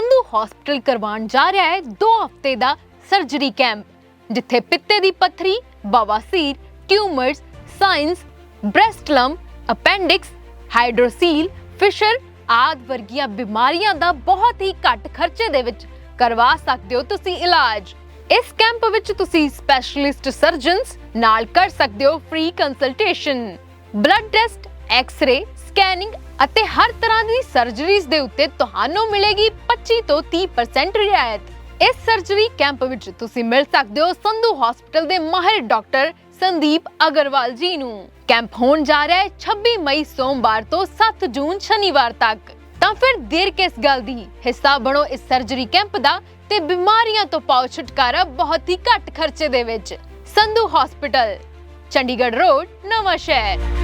Sandhu hospital ਕਰਵਾਉਣ ਜਾ ਰਿਹਾ ਹੈ 2 ਹਫ਼ਤੇ ਦਾ ਸਰਜਰੀ ਕੈਂਪ ਜਿੱਥੇ ਪਿੱਤੇ ਦੀ ਪੱਥਰੀ ਬਵਾਸੀਰ ਟਿਊਮਰਸ ਸਾਇੰਸ ਬ੍ਰੈਸਟ ਅਪੈਂਡਿਕਸ ਹਾਈਡਰੋਸੀਲ ਫਿਸ਼ਰ ਆਦਿ ਵਰਗੀਆਂ ਬਿਮਾਰੀਆਂ ਦਾ ਬਹੁਤ ਹੀ ਘੱਟ ਖਰਚੇ ਦੇ ਵਿੱਚ ਕਰਵਾ ਸਕਦੇ ਹੋ ਤੁਸੀਂ ਇਲਾਜ। ਇਸ ਕੈਂਪ ਵਿੱਚ ਤੁਸੀਂ ਸਪੈਸ਼ਲਿਸਟ ਸਰਜਨਸ ਨਾਲ ਕਰ ਸਕਦੇ ਹੋ free consultation blood test x-ray scanning ਅਤੇ ਹਰ ਤਰ੍ਹਾਂ ਦੀ ਸਰਜਰੀਜ਼ ਦੇ ਉੱਤੇ ਤੁਹਾਨੂੰ ਮਿਲੇਗੀ 25 ਤੋਂ 30% ਰਿਆਇਤ। ਇਸ ਸਰਜਰੀ ਕੈਂਪ ਵਿੱਚ ਤੁਸੀਂ ਮਿਲ ਸਕਦੇ ਹੋ ਸੰਧੂ ਹਸਪੀਟਲ ਦੇ ਮਾਹਿਰ ਡਾਕਟਰ ਸੰਦੀਪ ਅਗਰਵਾਲ ਜੀ ਨੂੰ। ਕੈਂਪ ਹੋਣ ਜਾ ਰਿਹਾ ਹੈ 26 ਮਈ ਸੋਮਵਾਰ ਤੋਂ 7 ਜੂਨ ਸ਼ਨੀਵਾਰ ਤੱਕ। ਤਾਂ ਫਿਰ ਦੇਰ ਕਿਸ ਗੱਲ ਦੀ? ਹਿੱਸਾ ਬਣੋ ਇਸ ਸਰਜਰੀ ਕੈਂਪ ਦਾ ਤੇ ਬਿਮਾਰੀਆਂ ਤੋਂ ਪਾਓ ਛੁਟਕਾਰਾ ਬਹੁਤ ਹੀ ਘੱਟ ਖਰਚੇ ਦੇ ਵਿੱਚ। ਸੰਧੂ ਹਸਪੀਟਲ ਚੰਡੀਗੜ੍ਹ ਰੋਡ ਨਵਾਂ ਸ਼ਹਿਰ